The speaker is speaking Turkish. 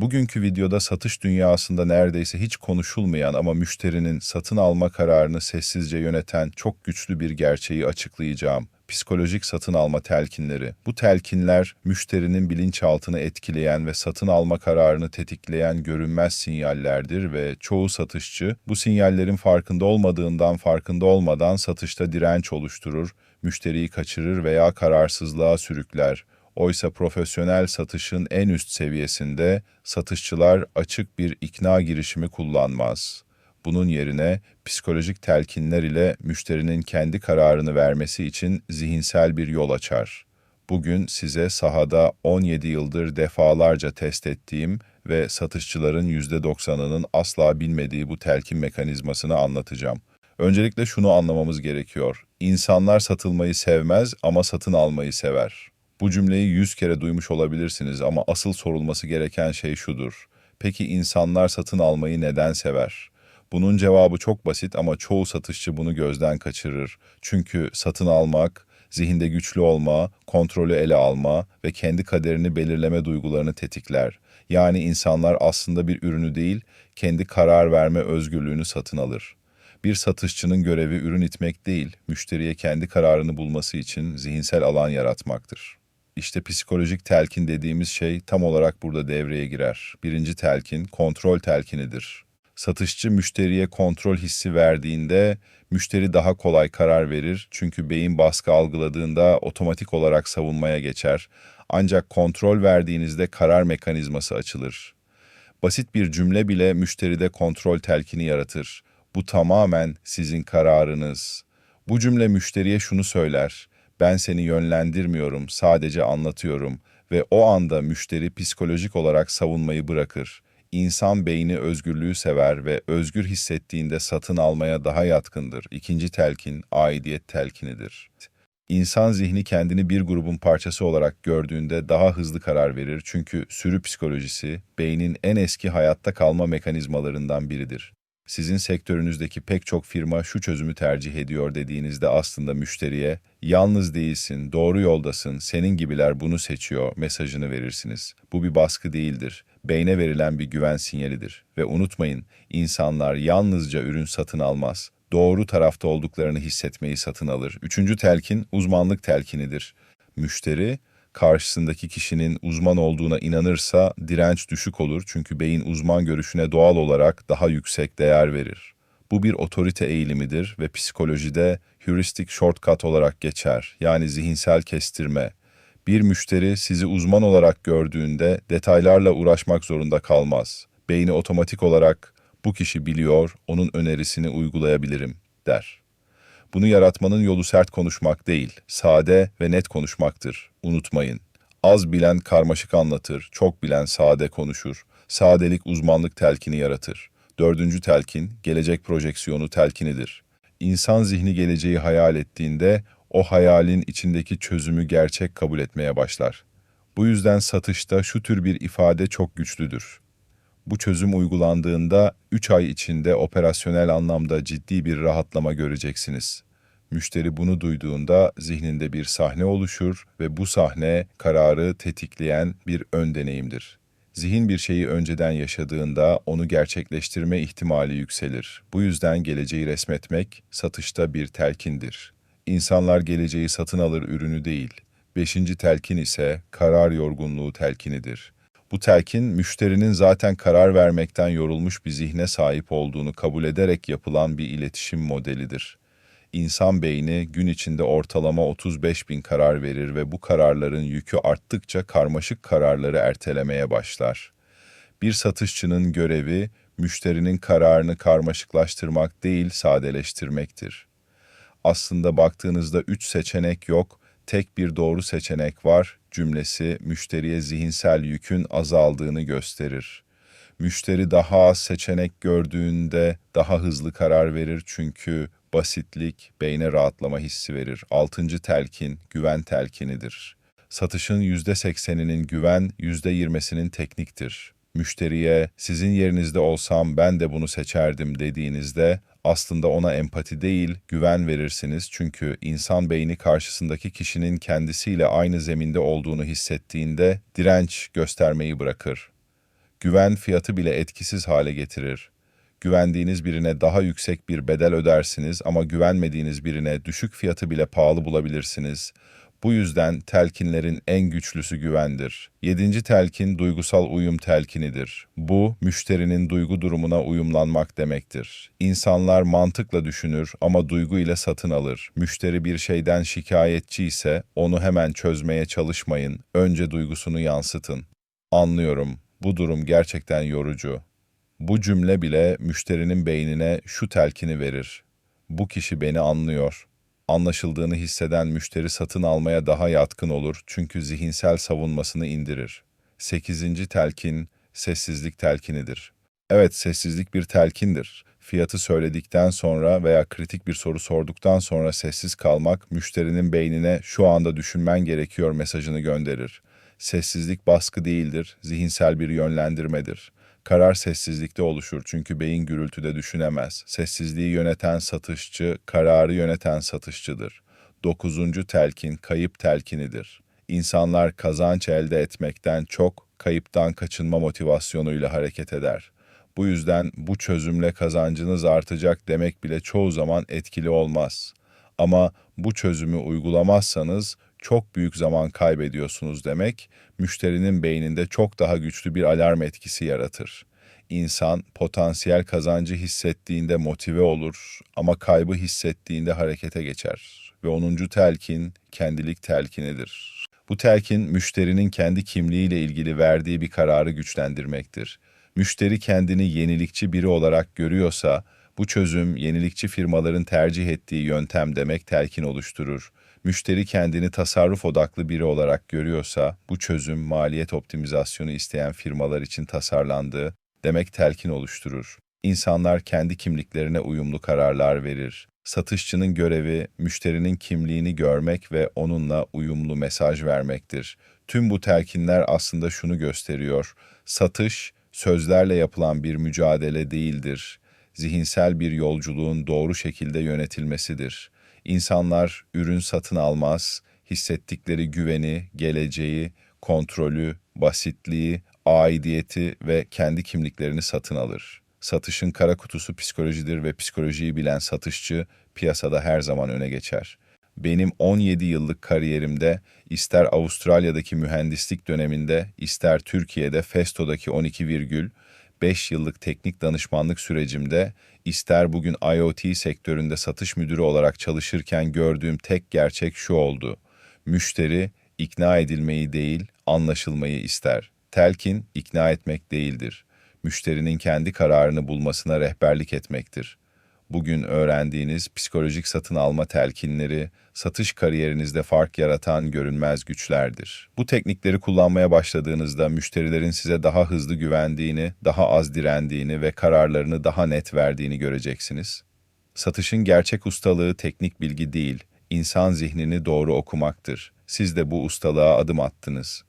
Bugünkü videoda satış dünyasında neredeyse hiç konuşulmayan ama müşterinin satın alma kararını sessizce yöneten çok güçlü bir gerçeği açıklayacağım. Psikolojik satın alma telkinleri. Bu telkinler müşterinin bilinçaltını etkileyen ve satın alma kararını tetikleyen görünmez sinyallerdir ve çoğu satışçı bu sinyallerin farkında olmadığından farkında olmadan satışta direnç oluşturur, müşteriyi kaçırır veya kararsızlığa sürükler. Oysa profesyonel satışın en üst seviyesinde satışçılar açık bir ikna girişimi kullanmaz. Bunun yerine psikolojik telkinler ile müşterinin kendi kararını vermesi için zihinsel bir yol açar. Bugün size sahada 17 yıldır defalarca test ettiğim ve satışçıların %90'ının asla bilmediği bu telkin mekanizmasını anlatacağım. Öncelikle şunu anlamamız gerekiyor. İnsanlar satılmayı sevmez ama satın almayı sever. Bu cümleyi yüz kere duymuş olabilirsiniz ama asıl sorulması gereken şey şudur. Peki insanlar satın almayı neden sever? Bunun cevabı çok basit ama çoğu satışçı bunu gözden kaçırır. Çünkü satın almak, zihinde güçlü olma, kontrolü ele alma ve kendi kaderini belirleme duygularını tetikler. Yani insanlar aslında bir ürünü değil, kendi karar verme özgürlüğünü satın alır. Bir satışçının görevi ürün itmek değil, müşteriye kendi kararını bulması için zihinsel alan yaratmaktır. İşte psikolojik telkin dediğimiz şey tam olarak burada devreye girer. Birinci telkin kontrol telkinidir. Satışçı müşteriye kontrol hissi verdiğinde müşteri daha kolay karar verir çünkü beyin baskı algıladığında otomatik olarak savunmaya geçer. Ancak kontrol verdiğinizde karar mekanizması açılır. Basit bir cümle bile müşteride kontrol telkini yaratır. Bu tamamen sizin kararınız. Bu cümle müşteriye şunu söyler ben seni yönlendirmiyorum, sadece anlatıyorum ve o anda müşteri psikolojik olarak savunmayı bırakır. İnsan beyni özgürlüğü sever ve özgür hissettiğinde satın almaya daha yatkındır. İkinci telkin aidiyet telkinidir. İnsan zihni kendini bir grubun parçası olarak gördüğünde daha hızlı karar verir çünkü sürü psikolojisi beynin en eski hayatta kalma mekanizmalarından biridir sizin sektörünüzdeki pek çok firma şu çözümü tercih ediyor dediğinizde aslında müşteriye yalnız değilsin, doğru yoldasın, senin gibiler bunu seçiyor mesajını verirsiniz. Bu bir baskı değildir. Beyne verilen bir güven sinyalidir. Ve unutmayın, insanlar yalnızca ürün satın almaz. Doğru tarafta olduklarını hissetmeyi satın alır. Üçüncü telkin uzmanlık telkinidir. Müşteri karşısındaki kişinin uzman olduğuna inanırsa direnç düşük olur çünkü beyin uzman görüşüne doğal olarak daha yüksek değer verir. Bu bir otorite eğilimidir ve psikolojide heuristic shortcut olarak geçer. Yani zihinsel kestirme. Bir müşteri sizi uzman olarak gördüğünde detaylarla uğraşmak zorunda kalmaz. Beyni otomatik olarak bu kişi biliyor, onun önerisini uygulayabilirim der. Bunu yaratmanın yolu sert konuşmak değil, sade ve net konuşmaktır. Unutmayın. Az bilen karmaşık anlatır, çok bilen sade konuşur. Sadelik uzmanlık telkini yaratır. Dördüncü telkin, gelecek projeksiyonu telkinidir. İnsan zihni geleceği hayal ettiğinde o hayalin içindeki çözümü gerçek kabul etmeye başlar. Bu yüzden satışta şu tür bir ifade çok güçlüdür. Bu çözüm uygulandığında 3 ay içinde operasyonel anlamda ciddi bir rahatlama göreceksiniz. Müşteri bunu duyduğunda zihninde bir sahne oluşur ve bu sahne kararı tetikleyen bir ön deneyimdir. Zihin bir şeyi önceden yaşadığında onu gerçekleştirme ihtimali yükselir. Bu yüzden geleceği resmetmek satışta bir telkindir. İnsanlar geleceği satın alır ürünü değil. Beşinci telkin ise karar yorgunluğu telkinidir. Bu telkin müşterinin zaten karar vermekten yorulmuş bir zihne sahip olduğunu kabul ederek yapılan bir iletişim modelidir. İnsan beyni gün içinde ortalama 35 bin karar verir ve bu kararların yükü arttıkça karmaşık kararları ertelemeye başlar. Bir satışçının görevi müşterinin kararını karmaşıklaştırmak değil sadeleştirmektir. Aslında baktığınızda üç seçenek yok tek bir doğru seçenek var cümlesi müşteriye zihinsel yükün azaldığını gösterir. Müşteri daha az seçenek gördüğünde daha hızlı karar verir çünkü basitlik beyne rahatlama hissi verir. Altıncı telkin güven telkinidir. Satışın yüzde sekseninin güven, yüzde yirmisinin tekniktir. Müşteriye sizin yerinizde olsam ben de bunu seçerdim dediğinizde aslında ona empati değil, güven verirsiniz çünkü insan beyni karşısındaki kişinin kendisiyle aynı zeminde olduğunu hissettiğinde direnç göstermeyi bırakır. Güven fiyatı bile etkisiz hale getirir. Güvendiğiniz birine daha yüksek bir bedel ödersiniz ama güvenmediğiniz birine düşük fiyatı bile pahalı bulabilirsiniz. Bu yüzden telkinlerin en güçlüsü güvendir. Yedinci telkin duygusal uyum telkinidir. Bu, müşterinin duygu durumuna uyumlanmak demektir. İnsanlar mantıkla düşünür ama duygu ile satın alır. Müşteri bir şeyden şikayetçi ise onu hemen çözmeye çalışmayın. Önce duygusunu yansıtın. Anlıyorum. Bu durum gerçekten yorucu. Bu cümle bile müşterinin beynine şu telkini verir. Bu kişi beni anlıyor. Anlaşıldığını hisseden müşteri satın almaya daha yatkın olur çünkü zihinsel savunmasını indirir. Sekizinci telkin, sessizlik telkinidir. Evet, sessizlik bir telkindir. Fiyatı söyledikten sonra veya kritik bir soru sorduktan sonra sessiz kalmak, müşterinin beynine şu anda düşünmen gerekiyor mesajını gönderir. Sessizlik baskı değildir, zihinsel bir yönlendirmedir. Karar sessizlikte oluşur çünkü beyin gürültüde düşünemez. Sessizliği yöneten satışçı, kararı yöneten satışçıdır. Dokuzuncu telkin kayıp telkinidir. İnsanlar kazanç elde etmekten çok kayıptan kaçınma motivasyonuyla hareket eder. Bu yüzden bu çözümle kazancınız artacak demek bile çoğu zaman etkili olmaz. Ama bu çözümü uygulamazsanız çok büyük zaman kaybediyorsunuz demek, müşterinin beyninde çok daha güçlü bir alarm etkisi yaratır. İnsan potansiyel kazancı hissettiğinde motive olur ama kaybı hissettiğinde harekete geçer. Ve 10. telkin kendilik telkinidir. Bu telkin müşterinin kendi kimliğiyle ilgili verdiği bir kararı güçlendirmektir. Müşteri kendini yenilikçi biri olarak görüyorsa bu çözüm yenilikçi firmaların tercih ettiği yöntem demek telkin oluşturur. Müşteri kendini tasarruf odaklı biri olarak görüyorsa bu çözüm maliyet optimizasyonu isteyen firmalar için tasarlandığı demek telkin oluşturur. İnsanlar kendi kimliklerine uyumlu kararlar verir. Satışçının görevi müşterinin kimliğini görmek ve onunla uyumlu mesaj vermektir. Tüm bu telkinler aslında şunu gösteriyor. Satış sözlerle yapılan bir mücadele değildir. Zihinsel bir yolculuğun doğru şekilde yönetilmesidir. İnsanlar ürün satın almaz, hissettikleri güveni, geleceği, kontrolü, basitliği, aidiyeti ve kendi kimliklerini satın alır. Satışın kara kutusu psikolojidir ve psikolojiyi bilen satışçı piyasada her zaman öne geçer. Benim 17 yıllık kariyerimde ister Avustralya'daki mühendislik döneminde ister Türkiye'de Festo'daki 12 virgül 5 yıllık teknik danışmanlık sürecimde ister bugün IoT sektöründe satış müdürü olarak çalışırken gördüğüm tek gerçek şu oldu. Müşteri ikna edilmeyi değil, anlaşılmayı ister. Telkin ikna etmek değildir. Müşterinin kendi kararını bulmasına rehberlik etmektir. Bugün öğrendiğiniz psikolojik satın alma telkinleri, satış kariyerinizde fark yaratan görünmez güçlerdir. Bu teknikleri kullanmaya başladığınızda müşterilerin size daha hızlı güvendiğini, daha az direndiğini ve kararlarını daha net verdiğini göreceksiniz. Satışın gerçek ustalığı teknik bilgi değil, insan zihnini doğru okumaktır. Siz de bu ustalığa adım attınız.